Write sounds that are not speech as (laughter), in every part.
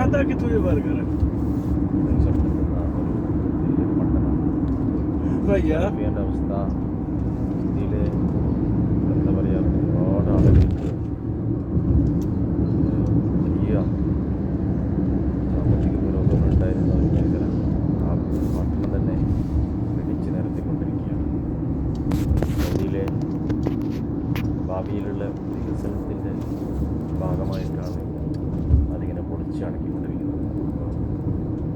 खाता कितने बर्गर है ഭയ്യ അവസ്ഥ ഇന്ത്യയിലെ എന്താ പറയുക ഒരുപാട് ആളുകൾക്ക് വലിയ സാമ്പത്തിക പുരോഗമനം ആ പട്ടണം തന്നെ പിടിച്ച് നിരത്തിക്കൊണ്ടിരിക്കുകയാണ് ഇന്ത്യയിലെ ഭാവിയിലുള്ള വികസനത്തിന്റെ ഭാഗമായിട്ടാണ് അതിങ്ങനെ പൊളിച്ച് അടക്കിക്കൊണ്ടിരിക്കുന്നത്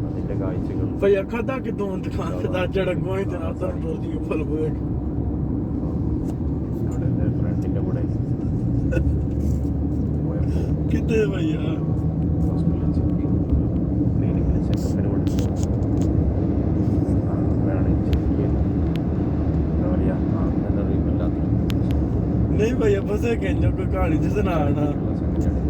അതിൻ്റെ കാഴ്ചകൾ ਭਈਆ ਖਾਦਾ ਕਿਥੋਂ ਦੁਕਾਨ ਤੇ ਦਾ ਜੜਾ ਕੋਈ ਤੇ ਨਾ ਤਾਂ ਰੋਦੀ ਫਲ ਬੋਏ അവിടെ എൻ്റെ ഫ്രണ്ടിൻ്റെ കൂടെ പോയപ്പോൾ ਕਿਤੇ ਭਈਆ ഹോസ്പിറ്റലിൽ ചെക്ക് ക്ലിനിക്കിൽ ചെക്കപ്പിന് കൊടുത്തു അപ്പോഴാണ് ചെക്ക് എന്താ പറയുക അന്ന് ഒരു വല്ലാത്തൊരു ਨਹੀਂ ਭਈਆ ਫਸੇ ਕਹਿੰਦੇ ਕੋਈ ਕਹਾਣੀ ਤੇ ਸੁਣਾਣਾ ഉള്ള സംഗതിയാണ്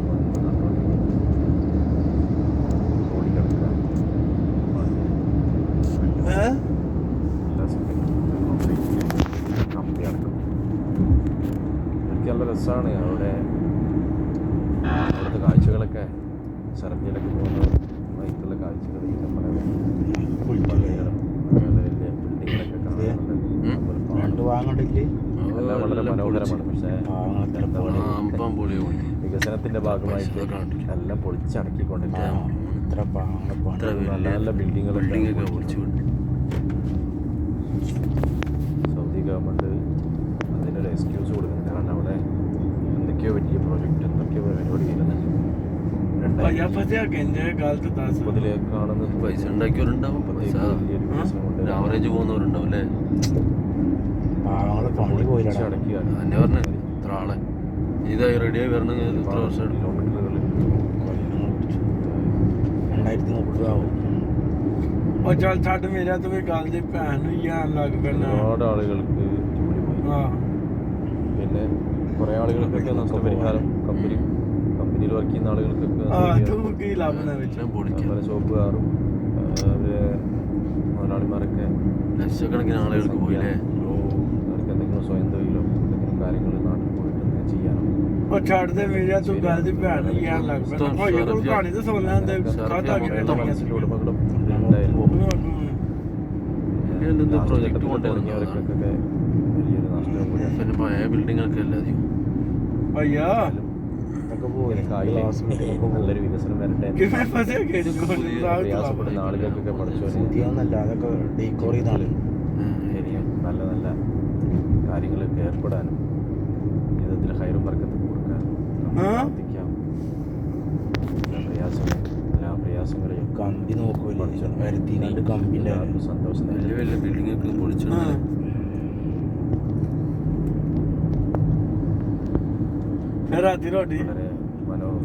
നല്ല രസമാണ് അവിടെ അവിടുത്തെ കാഴ്ചകളൊക്കെ ഷർദിയിലൊക്കെ പോകുന്ന വൈകിട്ടുള്ള കാഴ്ചകൾ ഈ നമ്മുടെ പള്ളികളും അതുപോലെ വലിയ ബിൽഡിങ്ങുകളൊക്കെ കാണാറുണ്ട്. പണ്ട് വാങ്ങണ്ടില്ലേ എല്ലാം വളരെ മനോഹരമാണ്. പക്ഷേ വികസനത്തിന്റെ ഭാഗമായിട്ട് എല്ലാം പൊളിച്ചടക്കിക്കൊണ്ടിരിക്കുകയാണ്. നല്ല നല്ല ബിൽഡിങ്ങുകളൊക്കെ സൗദി ഗവൺമെന്റ് അതിനൊരു എക്സ്ക്യൂസ് കൊടുക്കുന്നുണ്ട്. കാരണം അവിടെ എന്തൊക്കെയോ വലിയ പ്രോജക്റ്റ് എന്തൊക്കെയോ പരിപാടി ചെയ്യുന്നത് കാണുന്നത് പൈസ ഉണ്ടാക്കിയവരുണ്ടാവും. ആവറേജ് പോകുന്നവരുണ്ടാവും അല്ലേ? അടക്കിയാണ് ഇത്ര ആളെ. ഇതായി റെഡിയായി വരണമെങ്കിൽ ഇത്ര വർഷം കിലോമീറ്ററുകൾ രണ്ടായിരത്തി മുപ്പതാവും ਉਹ ਚੱਲ ਛੱਡ ਮੇਰਾ ਤੂੰ ਇਹ ਗੱਲ ਦੀ ਭੈਣ ਨੂੰ ਹੀ ਆਣ ਲੱਗ ਪੈਣਾ ഒരുപാട് ആളുകൾക്ക് ജോലി പോയി ਹਾਂ പിന്നെ കുറേ ആളുകൾക്കൊക്കെ നഷ്ടപരിഹാരം കമ്പനി കമ്പനിയിൽ വർക്ക് ചെയ്യുന്ന ആളുകൾക്കൊക്കെ ആ നൽകിയ ਤੂੰ ਕੀ ਲੱਭਣਾ ਵਿੱਚ എല്ലാം പൊളിക്കാം പല ഷോപ്പുകാരും അവരെ മുതലാളിമാരൊക്കെ ലക്ഷക്കണക്കിന് ആളുകൾക്ക് പോയില്ലേ അവർക്ക് എന്തെങ്കിലും സ്വയം തൊഴിലോ എന്തെങ്കിലും കാര്യങ്ങൾ നാട്ടിൽ പോയിട്ട് എന്തെങ്കിലും ചെയ്യാനോ ਉਹ ਛੱਡ ਦੇ ਮੇਰਾ ਤੂੰ ਗੱਲ ਦੀ ਭੈਣ ਨੂੰ ਹੀ ਆਣ ਲੱਗ ਪੈਣਾ ਭਈਆ ਕੋਲ ਕਹਾਣੀ ਤਾਂ ਸੁਣ ਲੈਂਦੇ ਖਾਦਾ കുറേ ਕਿਤੇ മനസ്സിൻ്റെ ഉടമകളും എന്തായാലും. പ്രോജക്റ്റ് കൊണ്ട് ഇറങ്ങിയവർക്കൊക്കെ വലിയൊരു നഷ്ടം കൂടിയാണ് പിന്നെ പഴയ ബിൽഡിങ്ങൊക്കെ എല്ലാതെയും നല്ലൊരു വികസനം വരട്ടെ പ്രയാസപ്പെടുന്ന ആളുകൾക്കൊക്കെ പഠിച്ചു ഇനിയും നല്ല നല്ല കാര്യങ്ങളൊക്കെ ഏർപ്പെടാനും ജീവിതത്തിൽ ഹൈറും വർക്കത്ത് കൊടുക്കാനും കമ്പി നോക്കൂലേ? പരത്തി സന്തോഷം. വലിയ വലിയ ബിൽഡിംഗ് ഒക്കെ പൊളിച്ചു?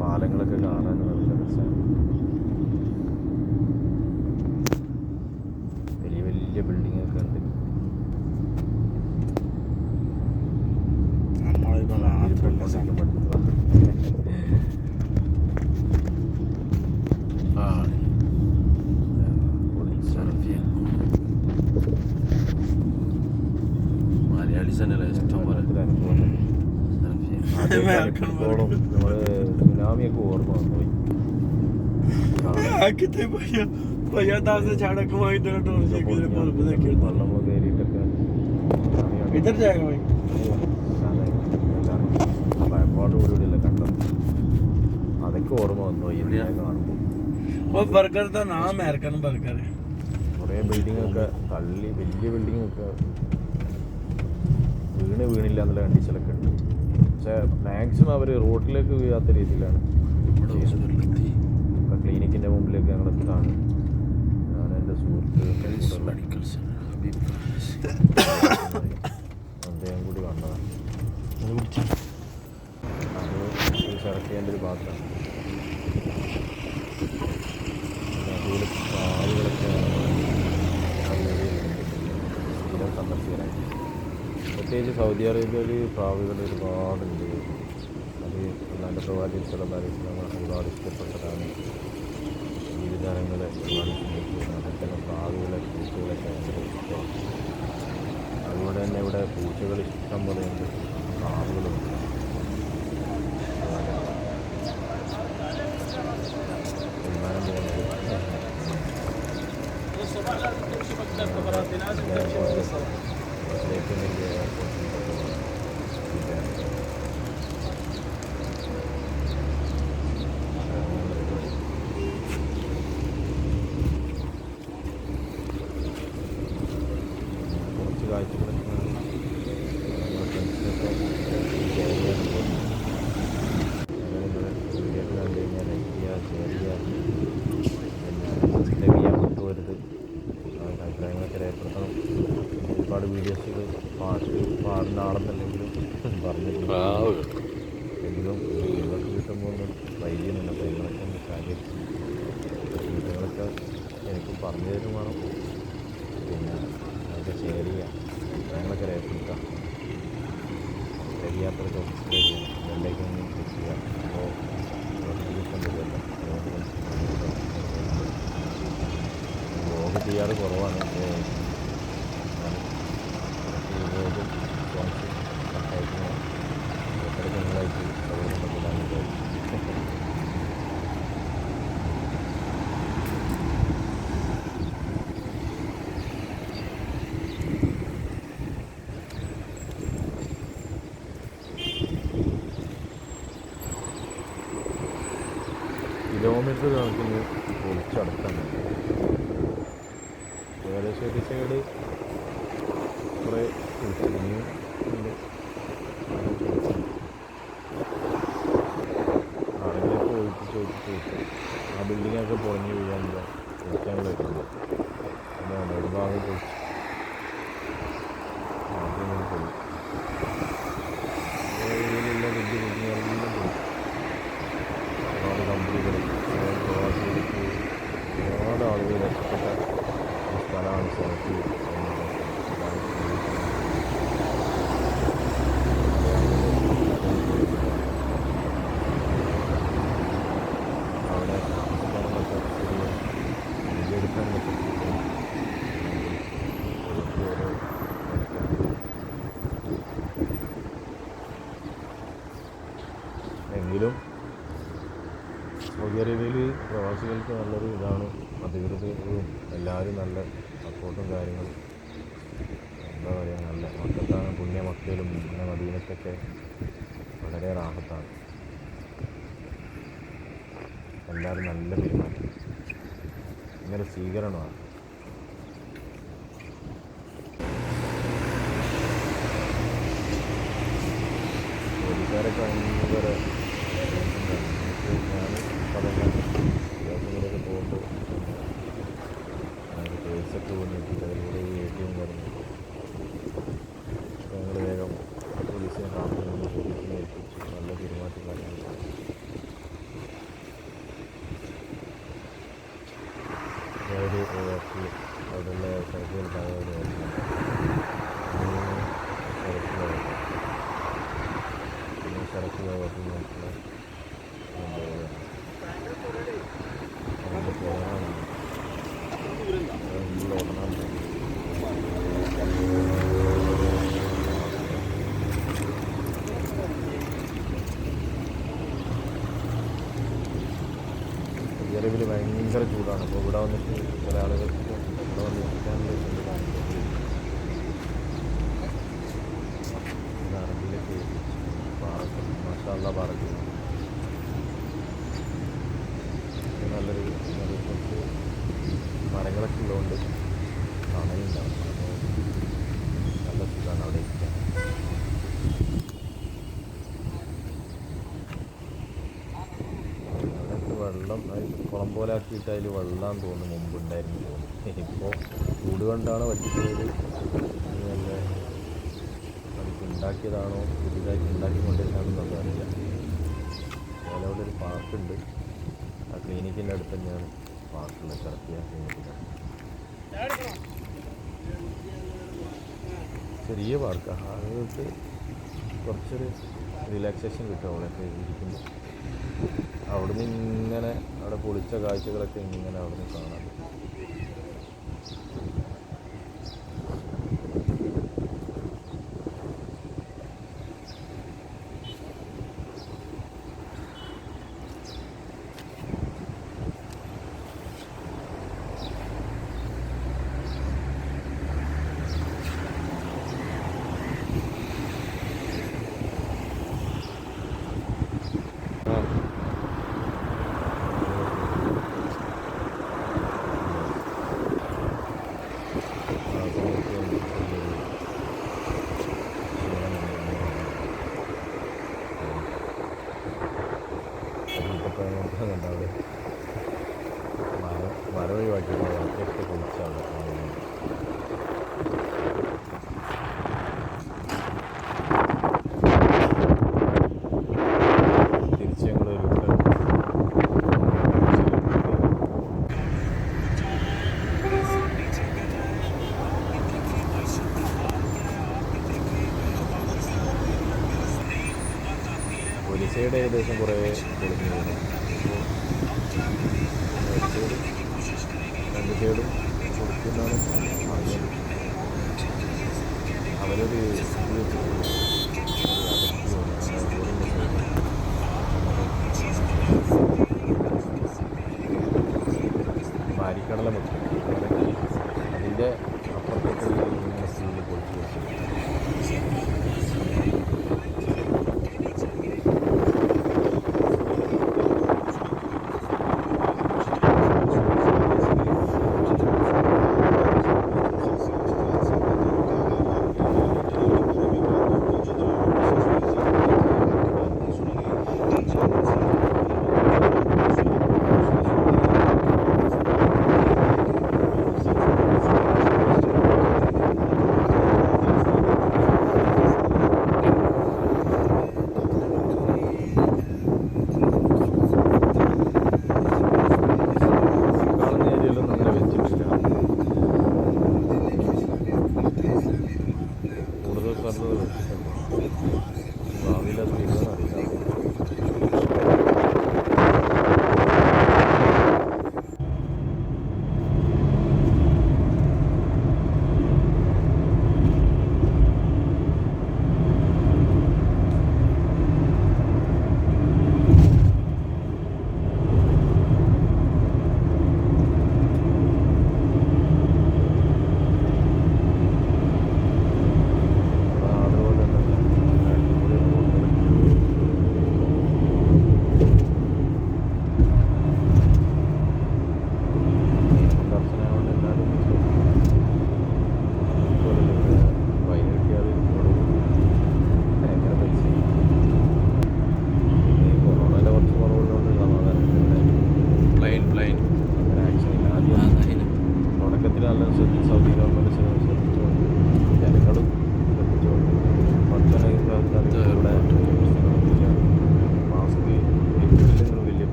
പാലങ്ങളൊക്കെ കാണാൻ നല്ല രസമാണ്. ഞാൻ കിട്ടേ പയ്യ പയ്യാത്താമസ ചാടൊക്കെ വാങ്ങിട്ട് ഇതര ജാഗ വാങ്ങി ഭയപ്പാടോടുകൂടിയല്ലേ കണ്ടത് അതൊക്കെ ഓർമ്മ വന്നു വീണ് വീണില്ല എന്നുള്ള കണ്ടീഷനൊക്കെ ഉണ്ട്. പക്ഷേ മാക്സിമം അവർ റോഡിലേക്ക് വീഴാത്ത രീതിയിലാണ് ഇവിടെ ക്ലിനിക്കിന്റെ മുമ്പിലേക്ക് ഞങ്ങൾ എത്താണ് ഞാൻ എന്റെ സുഹൃത്ത് അദ്ദേഹം കൂടി കണ്ടതാണ് അത് സെലക്ട് ചെയ്യേണ്ട ഒരു ഭാഗത്താണ് സ്ഥിരം സന്ദർശകരായി. പ്രത്യേകിച്ച് സൗദി അറേബ്യയിൽ പ്രാവുകൾ ഒരുപാടുണ്ട്. അത് നല്ല പ്രവാചിച്ചുള്ള സ്ഥലം ഒരുപാട് ഇഷ്ടപ്പെട്ടതാണ്. ആചാരങ്ങൾ അതുപോലെ പ്രാവുകളെ പൂച്ചകളൊക്കെ ആശ്രയിച്ചിട്ടാണ് അതുപോലെ തന്നെ ഇവിടെ പൂച്ചകൾ ഇഷ്ടം പോലെയുണ്ട് പ്രാവുകളുണ്ട് ഏറ്റവും പാടുന്ന ആളെന്നല്ലെങ്കിലും പറഞ്ഞിട്ടുണ്ട്. എങ്കിലും ഇവർക്ക് കിട്ടുമ്പോൾ ഒന്ന് ട്രൈ ചെയ്യുന്നുണ്ട് അപ്പോൾ നിങ്ങളൊക്കെ ഒന്ന് സഹകരിച്ച് വീഡിയോകളൊക്കെ എനിക്ക് പറഞ്ഞു തരും വേണം. പിന്നെ അതൊക്കെ ഷെയർ ചെയ്യാം. അഭിപ്രായങ്ങളൊക്കെ രേഖപ്പെടുത്താം. ശരിയാത്രയ്ക്ക് ചെയ്യണം ബെല്ലൈക്കൻ ഒന്ന് ക്ലിക്ക് ചെയ്യാം. അപ്പോൾ നോട്ടിഫിക്കേഷൻ അതുകൊണ്ട് ചെയ്യാറ് കുറവാണ്. കിലോമീറ്റർ കണക്കിന് പൊളിച്ചടക്കാണ് ഏകദേശം ഒരു സൈഡ് കുറേ. അങ്ങനെ പൊളിച്ചു. ഒഴിച്ച് ചോദിച്ച് ചോദിച്ചു ആ ബിൽഡിങ്ങൊക്കെ പൊളിഞ്ഞ് പൊളിക്കാൻ പറ്റില്ല അതാണ് ഒരു ഭാഗം പൊളിച്ചു ആദ്യം ഒന്ന് പൊളി ഏരിയയിലുള്ള വലിയ ബിൽഡിങ്ങുകളെല്ലാം പൊളിച്ചു ഒരുപാട് കമ്പനികൾ ഒരുപാട് പ്രവാസികൾക്ക് ഒരുപാട് ആളുകൾ രക്ഷപ്പെട്ട ഒരു സ്ഥലമാണ് സ്ഥലത്ത് അവിടെ താമസിക്കാനൊക്കെ ചെറിയ വീടെടുക്കാൻ പറ്റില്ല ഓരോ എങ്കിലും സൗദി അറേബ്യയിൽ പ്രവാസികൾക്ക് നല്ലൊരു ഇതാണ്. അധികൃതരും എല്ലാവരും നല്ല സപ്പോർട്ടും കാര്യങ്ങളും. എന്താ പറയുക നല്ല മക്കത്താണ് പുണ്യ മക്കയിലും പിന്നെ മദീനത്തൊക്കെ വളരെ റാഹത്താണ്. എല്ലാവരും നല്ല പെരുമാറ്റം. ഇങ്ങനെ സ്വീകരണമാണ്. പോലീസുകാരൊക്കെ ഭയങ്കര ഭയങ്കര ചൂടാണ്. അപ്പോൾ ഇവിടെ വന്നിട്ട് ചില ആളുകൾക്ക് ഇവിടെ വന്ന് ഇരിക്കാനുള്ള ഒരു സംവിധാനം ഇത് അറബിയിലൊക്കെ പാറക്ക് മാഷാല്ല പാറക്ക് ഇത് നല്ലൊരു നല്ലൊരു കുറച്ച് മരങ്ങളൊക്കെ ഉള്ളതുകൊണ്ട് തണലുണ്ടാവും അപ്പോൾ നല്ല സുഖമാണ് അവിടെ ഇരിക്കാൻ അവിടെയൊക്കെ വെള്ളം അത് കുളം പോലെ ആക്കിയിട്ട് അതിൽ വെള്ളം തോന്നുന്നു മുമ്പ് ഉണ്ടായിരുന്നു തോന്നുന്നു. ഇപ്പോൾ ചൂട് കൊണ്ടാണ് പറ്റിപ്പോയത്. ഇനി നല്ല നമുക്ക് ഉണ്ടാക്കിയതാണോ പുതിയതായിട്ട് ഉണ്ടാക്കിക്കൊണ്ടിരുന്നതാണെന്നൊന്നും അറിയില്ല. അതുപോലെ അവിടെ ഒരു പാർക്കുണ്ട്. ആ ക്ലിനിക്കിന്റെ അടുത്ത് തന്നെയാണ് പാർക്കുള്ളത് ചെറുക്കിയ ക്ലിനിക്കിന്റെ ചെറിയ പാർക്കാണ് ആളുകൾക്ക് കുറച്ചൊരു റിലാക്സേഷൻ കിട്ടും അവിടെയൊക്കെ ഇരിക്കുമ്പോൾ അവിടുന്ന് ഇങ്ങനെ അവിടെ പൊളിച്ച കാഴ്ചകളൊക്കെ ഇങ്ങനെ അവിടുന്ന് കാണാൻ പറ്റും? സൈഡ് ഏകദേശം കുറേ പൊളിഞ്ഞു രണ്ട് സൈഡും കൊടുക്കുന്നതാണ്. അവരൊരു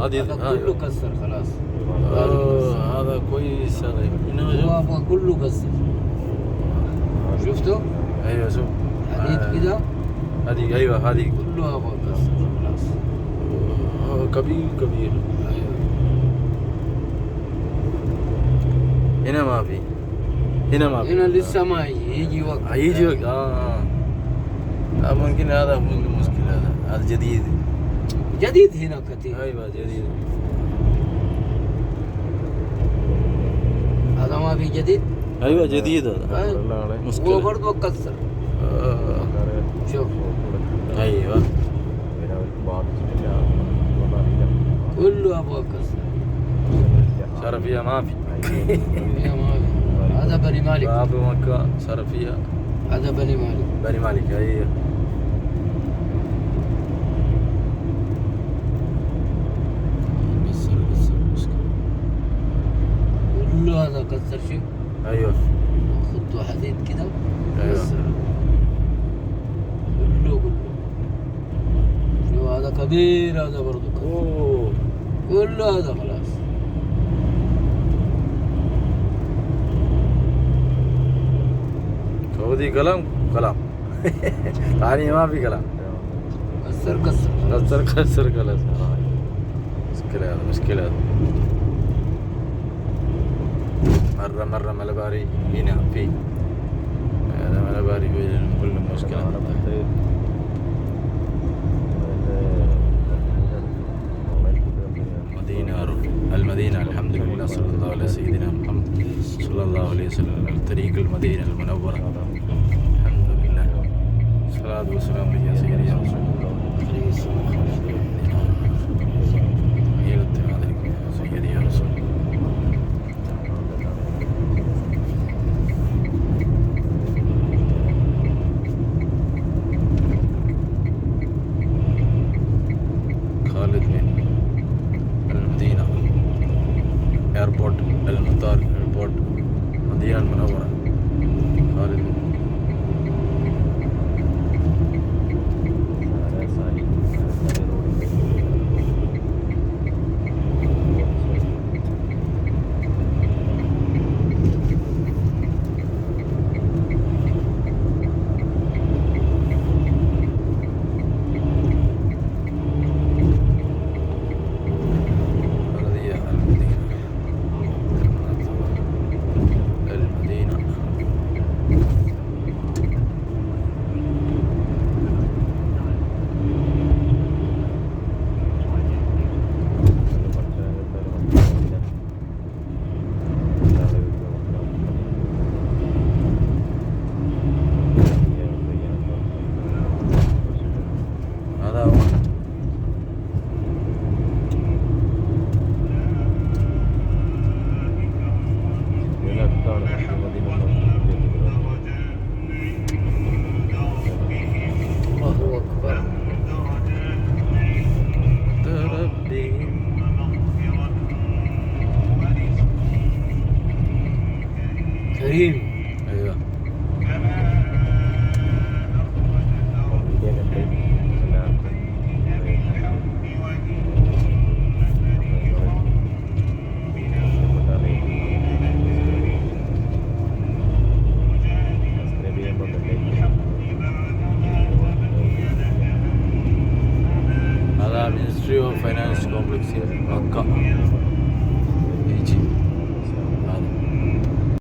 هذه هذا كله أيوة. كسر خلاص. آه، هذا كويس هذا. هو هو كله كسر. شفته؟ أيوه شوف. حديد آه، كده؟ هذه أيوه هذه كله هو كسر خلاص. آه، كبير كبير. أيوه. هنا ما في. هنا ما في. هنا لسه ما يجي يجي وقت. هيجي وقت. آه. آه، ممكن هذا ممكن مشكلة هذا هذا جديد. جديد هنا كثير أيوه جديد. هذا ما في جديد؟ أيوه جديد. هذا مشكلة. هو برضه كسر. أه. شوف. أيوه. كله أبغى كسر. شرفية ما في. هذا بني مالك. باب مكة شرفية. هذا بني مالك. بني مالك أيوه. كله هذا كسر شوف أيوه. خدته حديد كده. كسر كله كله هذا كبير هذا برضه كبير. أوه. كله هذا خلاص. سعودي كلام؟ كلام. ثاني (laughs) ما في كلام. كسر كسر. كسر كسر خلاص. مشكلة هذا مشكلة. هذا مرة مرة ملباري هنا في. هذا ملباري كل مشكلة. مدينة المدينة الحمد لله صلى الله على سيدنا محمد صلى الله عليه وسلم طريق المدينة المنورة. الحمد لله. الصلاة والسلام على سيدنا رسول الله. المدينة المنورة him.